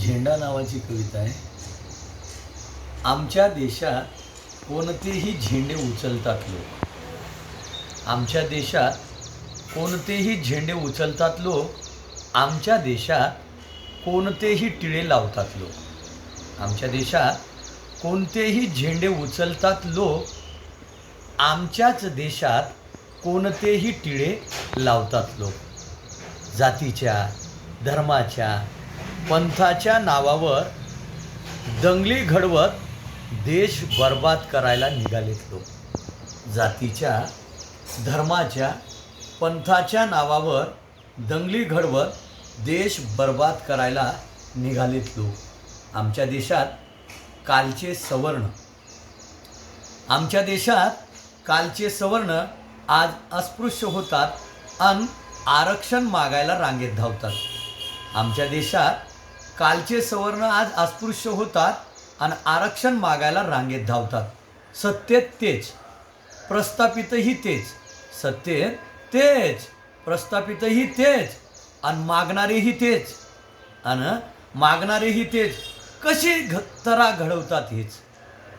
झेंडा नावाची कविता आहे. आमच्या देशात कोणतेही झेंडे उचलतात लोक. आमच्या देशात कोणतेही झेंडे उचलतात लोक. आमच्या देशात कोणतेही टिळे लावतात लोक. आमच्या देशात कोणतेही झेंडे उचलतात लोक. आमच्याच देशात कोणतेही टिळे लावतात लोक. जातीच्या धर्माच्या पंथाच्या नावावर दंगली घडवत देश बर्बाद करायला निघालेत लोक जातीच्या धर्माच्या पंथाच्या नावावर दंगली घडवत देश बर्बाद करायला निघालेत लोक आमच्या देशात कालचे सवर्ण. आमच्या देशात कालचे सवर्ण आज अस्पृश्य होतात अन आरक्षण मागायला रांगेत धावतात. आमच्या देशात कालचे सवर्ण आज अस्पृश्य होतात आणि आरक्षण मागायला रांगेत धावतात. सत्तेत तेच. प्रस्थापितही तेच. सत्तेत तेच. प्रस्थापितही तेच. आणि मागणारेही तेच. आणि मागणारेही तेच. कशी घ तरा घडवतात हेच.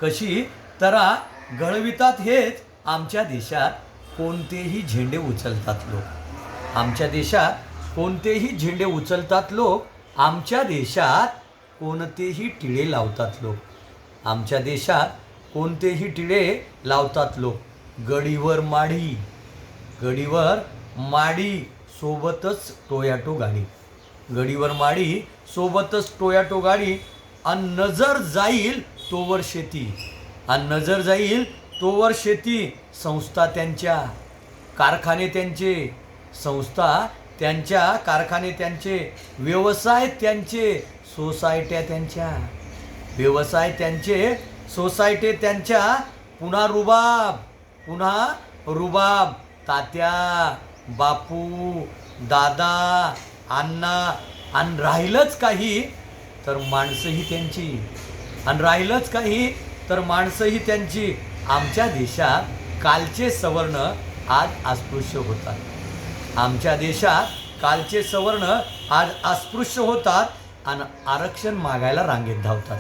कशी तरा घडवितात हेच. आमच्या देशात कोणतेही झेंडे उचलतात लोक. आमच्या देशात कोणतेही झेंडे उचलतात लोक आमच्या देशात कोणतेही टिळे लावतात लोक. आमच्या देशात कोणतेही टिळे लावतात लोक. गडीवर माढी गडीवर माडी सोबतच टोयाटो गाडी. गडीवर माडी सोबतच टोयाटो गाडी. आणि नजर जाईल तोवर शेती. आणि नजर जाईल तोवर शेती. संस्था त्यांच्या. कारखाने त्यांचे. संस्था त्यांच्या कारखाने त्यांचे व्यवसाय त्यांचे सोसायट्या त्यांच्या व्यवसाय त्यांचे सोसायटी त्यांच्या पुन्हा रुबाब पुन्हा रुबाब. तात्या बापू दादा अण्णा आणि राहिलंच काही तर माणसंही त्यांची. आणि राहिलंच काही तर माणसंही त्यांची. आमच्या देशात कालचे सवर्ण आज अस्पृश्य होतात. आमच्या देशात कालचे सवर्ण आज अस्पृश्य होतात आणि आरक्षण मागायला रांगेत धावतात.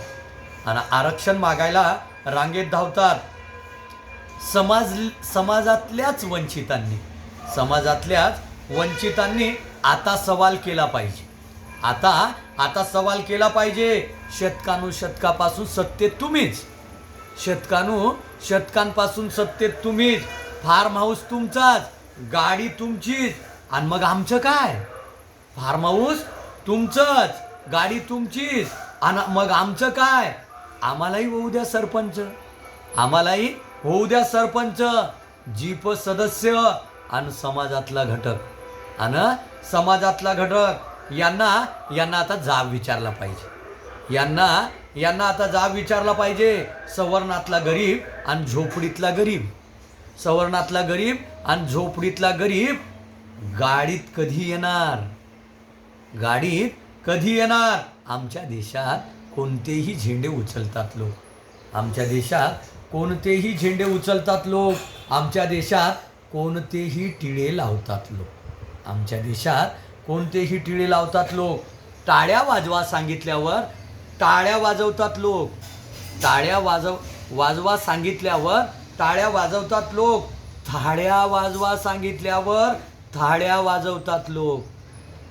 आणि आरक्षण मागायला रांगेत धावतात समाज समाजातल्याच वंचितांनी. समाजातल्याच वंचितांनी आता सवाल केला पाहिजे. आता आता सवाल केला पाहिजे. शतकानु शतकापासून सत्तेत तुम्हीच. शतकानू शतकांपासून सत्तेत तुम्हीच. फार्म हाऊस तुमचाच. गाडी तुमचीच. आणि मग आमचं काय? फार्म हाऊस तुमचंच. गाडी तुमचीच. आणि मग आमचं काय? आम्हालाही होऊ द्या सरपंच. आम्हालाही होऊ द्या सरपंच. जीप सदस्य आणि समाजातला घटक. आणि समाजातला घटक यांना यांना आता जाब विचारला पाहिजे. यांना यांना आता जाब विचारला पाहिजे. सवर्णातला गरीब आणि झोपडीतला गरीब. सवर्णातला गरीब आणि झोपडीतला गरीब गाडीत कधी येणार? गाडीत कधी येणार? आमच्या देशात कोणतेही झेंडे उचलतात लोक. आमच्या देशात कोणतेही झेंडे उचलतात लोक. आमच्या देशात कोणतेही टिळे लावतात लोक. आमच्या देशात कोणतेही टिळे लावतात लोक. टाळ्या वाजवा सांगितल्यावर टाळ्या वाजवतात लोक. टाळ्या वाजव वाजवा सांगितल्यावर टाळ्या वाजवतात लोक. थाड्या वाजवा सांगितल्यावर थाळ्या वाजवतात लोक.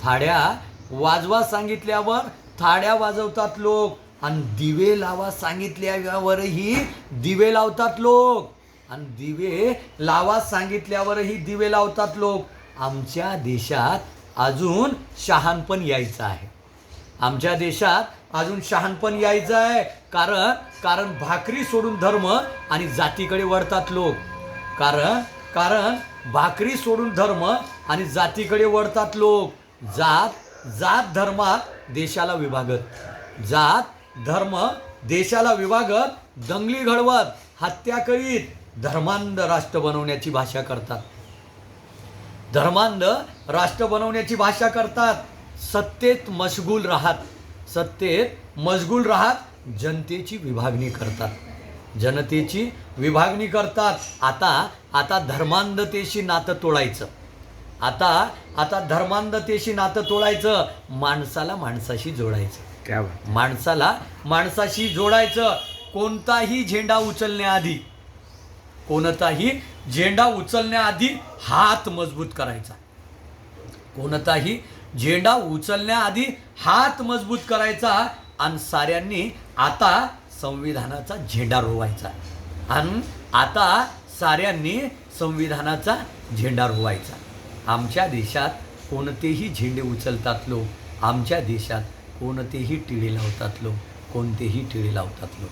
थाड्या वाजवा सांगितल्यावर थाळ्या वाजवतात लोक. आणि दिवे लावा सांगितल्यावरही दिवे लावतात लोक. आणि दिवे लावा सांगितल्यावरही दिवे लावतात लोक. आमच्या देशात अजून शहाणपण यायचं आहे. आमच्या देशात अजून शहाणपण यायचं आहे कारण कारण भाकरी सोडून धर्म आणि जातीकडे वळतात लोक. कारण कारण भाकरी सोडून धर्म आणि जातीकडे वळतात लोक. जात जात धर्मात देशाला विभागत. जात धर्म देशाला विभागत दंगली घडवत हत्या करीत धर्मांध राष्ट्र बनवण्याची भाषा करतात. धर्मांध राष्ट्र बनवण्याची भाषा करतात. सत्तेत मशगूल राहत. सत्तेत मशगूल राहत जनतेची विभागणी करतात. जनतेची विभागणी करतात. आता आता धर्मांधतेशी नातं तोडायचं. आता आता धर्मांधतेशी नातं तोडायचं. माणसाला माणसाशी जोडायचं. क्या माणसाला माणसाशी जोडायचं. कोणताही झेंडा उचलण्याआधी कोणताही झेंडा उचलण्याआधी हात मजबूत करायचा. कोणताही झेंडा उचलण्याआधी हात मजबूत करायचा आणि साऱ्यांनी आता संविधानाचा झेंडा रोवायचा. आणि आता साऱ्यांनी संविधानाचा झेंडा रोवायचा. आमच्या देशात कोणतेही झेंडे उचलतात लोक आमच्या देशात कोणतेही टिळे लावतात लोक कोणतेही टिळे लावतात लोक.